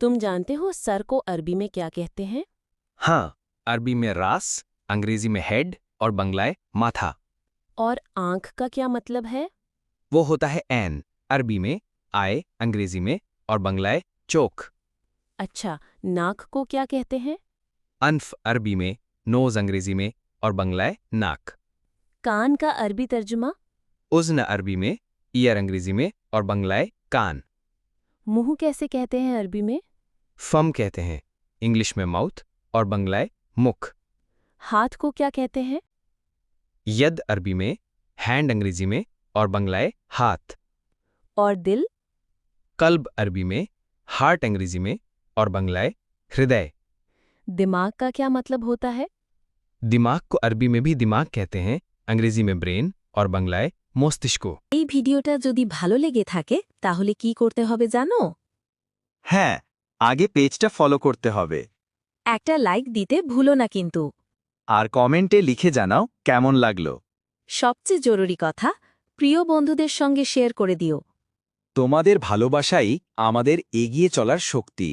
तुम जानते हो सर को अरबी में क्या कहते हैं? हाँ अरबी में रास अंग्रेज़ी में हेड और बंगलाए माथा। और आँख का क्या मतलब है? वो होता है एन अरबी में आए अंग्रेज़ी में और बंगलाए चोक अच्छा नाक को क्या कहते हैं? अनफ अरबी में नोज़ अंग्रेज़ी में और बंगलाए नाक। कान का अरबी तर्जुमा? उज़्न अरबी में ईयर अंग्रेज़ी में और बंगलाए कान। मुँह कैसे कहते हैं अरबी में? फम कहते हैं इंग्लिश में माउथ और बंगलाए मुख हाथ को क्या कहते हैं यद अरबी में हैंड अंग्रेजी में और बंगलाए हाथ और दिल कल्ब अरबी में हार्ट अंग्रेजी में और बंगलाए हृदय दिमाग का क्या मतलब होता है दिमाग को अरबी में भी दिमाग कहते हैं अंग्रेजी में ब्रेन और बंगलाए মস্তিষ্ক এই ভিডিওটা যদি ভালো লেগে থাকে তাহলে কি করতে হবে জানো হ্যাঁ আগে পেজটা ফলো করতে হবে। একটা লাইক দিতে ভুলো না কিন্তু। আর কমেন্টে লিখে জানাও কেমন লাগল। সবচেয়ে জরুরি কথা প্রিয় বন্ধুদের সঙ্গে শেয়ার করে দিও। তোমাদের ভালোবাসাই আমাদের এগিয়ে চলার শক্তি।